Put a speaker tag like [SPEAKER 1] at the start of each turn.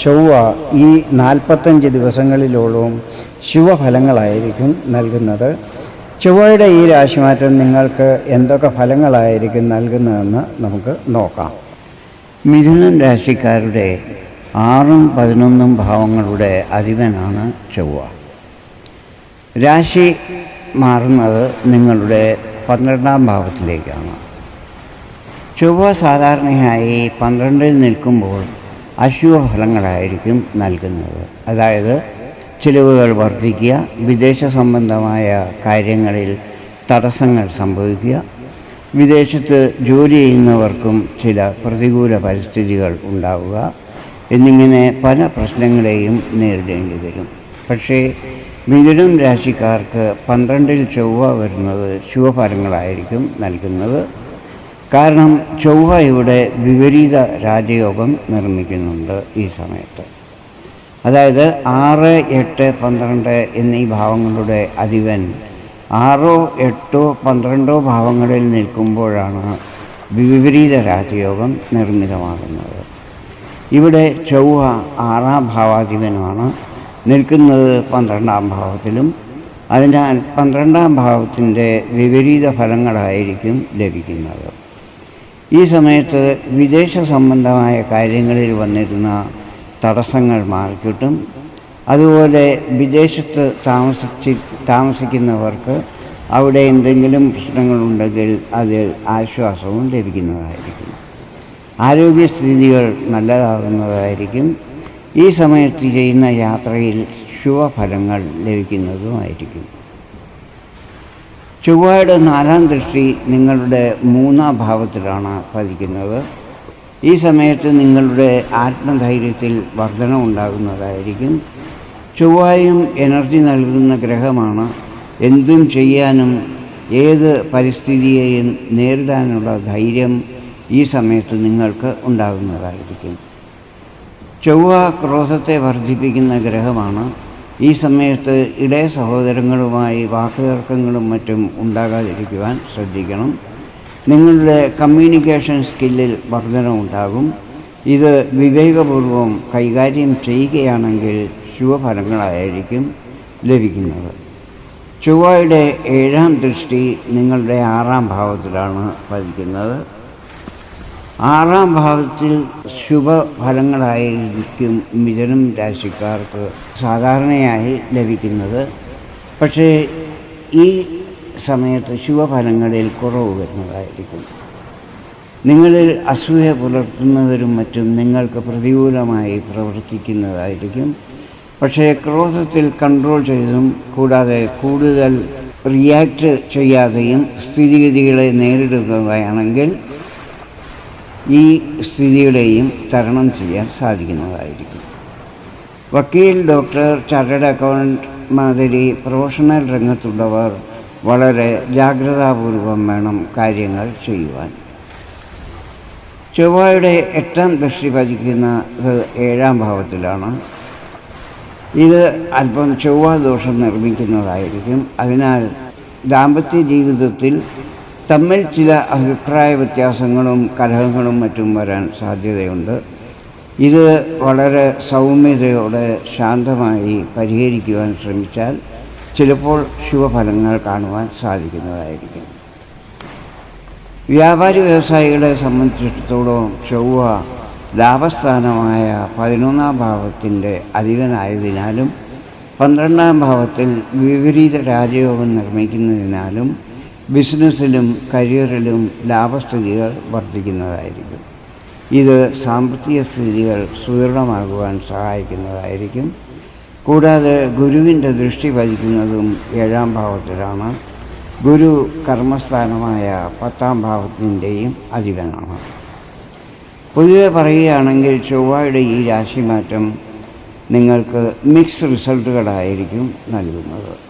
[SPEAKER 1] ചൊവ്വ ഈ നാൽപ്പത്തഞ്ച് ദിവസങ്ങളിലോളവും ശുഭഫലങ്ങളായിരിക്കും നൽകുന്നത്. ചൊവ്വയുടെ ഈ രാശിമാറ്റം നിങ്ങൾക്ക് എന്തൊക്കെ ഫലങ്ങളായിരിക്കും നൽകുന്നതെന്ന് നമുക്ക് നോക്കാം.
[SPEAKER 2] മിഥുനൻ രാശിക്കാരുടെ ആറും പതിനൊന്നും ഭാവങ്ങളുടെ അധിപനാണ് ചൊവ്വ. രാശി മാറുന്നത് നിങ്ങളുടെ പന്ത്രണ്ടാം ഭാവത്തിലേക്കാണ്. ചൊവ്വ സാധാരണയായി പന്ത്രണ്ടിൽ നിൽക്കുമ്പോൾ അശുഭഫലങ്ങളായിരിക്കും നൽകുന്നത്. അതായത് ചിലവുകൾ വർദ്ധിക്കുക വിദേശ സംബന്ധമായ കാര്യങ്ങളിൽ തടസ്സങ്ങൾ സംഭവിക്കുക വിദേശത്ത് ജോലി ചെയ്യുന്നവർക്കും ചില പ്രതികൂല പരിസ്ഥിതികൾ ഉണ്ടാവുക എന്നിങ്ങനെ പല പ്രശ്നങ്ങളെയും നേരിടേണ്ടി വരും. പക്ഷേ മിഥുനം രാശിക്കാർക്ക് പന്ത്രണ്ടിൽ ചൊവ്വ വരുന്നത് ശുഭഫലങ്ങളായിരിക്കും നൽകുന്നത്. കാരണം ചൊവ്വ ഇവിടെ വിപരീത രാജയോഗം നിർമ്മിക്കുന്നുണ്ട് ഈ സമയത്ത്. അതായത് ആറ് എട്ട് പന്ത്രണ്ട് എന്നീ ഭാവങ്ങളുടെ അധിപൻ ആറോ എട്ടോ പന്ത്രണ്ടോ ഭാവങ്ങളിൽ നിൽക്കുമ്പോഴാണ് വിപരീത രാജയോഗം നിർമ്മിതമാകുന്നത്. ഇവിടെ ചൊവ്വ ആറാം ഭാവാധിപനാണ്. നിൽക്കുന്നത് പന്ത്രണ്ടാം ഭാവത്തിലും. അതിനാൽ പന്ത്രണ്ടാം ഭാവത്തിന്റെ വിപരീത ഫലങ്ങളായിരിക്കും ലഭിക്കുന്നത്. ഈ സമയത്ത് വിദേശ സംബന്ധമായ കാര്യങ്ങളിൽ വന്നിരുന്ന തടസ്സങ്ങൾ മാറിക്കിട്ടും. അതുപോലെ വിദേശത്ത് താമസിച്ച് താമസിക്കുന്നവർക്ക് അവിടെ എന്തെങ്കിലും പ്രശ്നങ്ങളുണ്ടെങ്കിൽ അതിൽ ആശ്വാസവും ലഭിക്കുന്നതായിരിക്കും. ആരോഗ്യസ്ഥിതികൾ നല്ലതാകുന്നതായിരിക്കും. ഈ സമയത്ത് ചെയ്യുന്ന യാത്രയിൽ ശുഭഫലങ്ങൾ ലഭിക്കുന്നതുമായിരിക്കും. ചൊവ്വയുടെ നാലാം ദൃഷ്ടി നിങ്ങളുടെ മൂന്നാം ഭാവത്തിലാണ് പതിക്കുന്നത്. ഈ സമയത്ത് നിങ്ങളുടെ ആത്മധൈര്യത്തിൽ വർധന ഉണ്ടാകുന്നതായിരിക്കും. ചൊവ്വായും എനർജി നൽകുന്ന ഗ്രഹമാണ്. എന്തും ചെയ്യാനും ഏത് പരിസ്ഥിതിയെയും നേരിടാനുള്ള ധൈര്യം ഈ സമയത്ത് നിങ്ങൾക്ക് ഉണ്ടാകുന്നതായിരിക്കും. ചൊവ്വ ക്രോധത്തെ വർദ്ധിപ്പിക്കുന്ന ഗ്രഹമാണ്. ഈ സമയത്ത് ഇടയ സഹോദരങ്ങളുമായി വാക്കുതർക്കങ്ങളും മറ്റും ഉണ്ടാകാതിരിക്കുവാൻ ശ്രദ്ധിക്കണം. നിങ്ങളുടെ കമ്മ്യൂണിക്കേഷൻ സ്കില്ലിൽ വർധന ഉണ്ടാകും ഇത് വിവേകപൂർവം കൈകാര്യം ചെയ്യുകയാണെങ്കിൽ ശുഭഫലങ്ങളായിരിക്കും ലഭിക്കുന്നത്. ചൊവ്വയുടെ ഏഴാം ദൃഷ്ടി നിങ്ങളുടെ ആറാം ഭാവത്തിലാണ് പതിക്കുന്നത് ആറാം ഭാവത്തിൽ ശുഭഫലങ്ങളായിരിക്കും മിഥുനം രാശിക്കാർക്ക് സാധാരണയായി ലഭിക്കുന്നത്. പക്ഷേ ഈ സമയത്ത് ശുഭഫലങ്ങളിൽ കുറവ് വരുന്നതായിരിക്കും. നിങ്ങളിൽ അസൂയ പുലർത്തുന്നവരും മറ്റും നിങ്ങൾക്ക് പ്രതികൂലമായി പ്രവർത്തിക്കുന്നതായിരിക്കും. പക്ഷേ ക്രോധത്തിൽ കൺട്രോൾ ചെയ്തും കൂടാതെ കൂടുതൽ റിയാക്ട് ചെയ്യാതെയും സ്ഥിതിഗതികളെ നേരിടുകയാണെങ്കിൽ ഈ സ്ഥിതിയുടെയും തരണം ചെയ്യാൻ സാധിക്കുന്നതായിരിക്കും. വക്കീൽ ഡോക്ടർ ചാർട്ടേഡ് അക്കൗണ്ട് മാതിരി പ്രൊഫഷണൽ രംഗത്തുള്ളവർ വളരെ ജാഗ്രതാപൂർവം വേണം കാര്യങ്ങൾ ചെയ്യുവാൻ. ചൊവ്വയുടെ എട്ടാം ദൃഷ്ടി പതിക്കുന്നത് ഏഴാം ഭാവത്തിലാണ്. ഇത് അല്പം ചൊവ്വ ദോഷം നിർമ്മിക്കുന്നതായിരിക്കും. അതിനാൽ ദാമ്പത്യ ജീവിതത്തിൽ തമ്മിൽ ചില അഭിപ്രായ വ്യത്യാസങ്ങളും കലഹങ്ങളും മറ്റും വരാൻ സാധ്യതയുണ്ട്. ഇത് വളരെ സൗമ്യതയോടെ ശാന്തമായി പരിഹരിക്കുവാൻ ശ്രമിച്ചാൽ ചിലപ്പോൾ ശുഭഫലങ്ങൾ കാണുവാൻ സാധിക്കുന്നതായിരിക്കും. വ്യാപാരി വ്യവസായികളെ സംബന്ധിച്ചിടത്തോളം ചൊവ്വ ലാഭസ്ഥാനമായ പതിനൊന്നാം ഭാവത്തിന്റെ അധികനായതിനാലും പന്ത്രണ്ടാം ഭാവത്തിൽ വിപരീത രാജയോഗം നിർമ്മിക്കുന്നതിനാലും ബിസിനസ്സിലും കരിയറിലും ലാഭസ്ഥിതികൾ വർദ്ധിക്കുന്നതായിരിക്കും. ഇത് സാമ്പത്തിക സ്ഥിതികൾ സുദൃഢമാകുവാൻ സഹായിക്കുന്നതായിരിക്കും. കൂടാതെ ഗുരുവിന്റെ ദൃഷ്ടി പതിക്കുന്നതും ഏഴാം ഭാവത്തിലാണ്. ഗുരു കർമ്മസ്ഥാനമായ പത്താം ഭാവത്തിന്റെയും അധിപനാണ്. പൊതുവെ പറയുകയാണെങ്കിൽ ചൊവ്വയുടെ ഈ രാശിമാറ്റം നിങ്ങൾക്ക് മിക്സ് റിസൾട്ടുകളായിരിക്കും നൽകുന്നത്.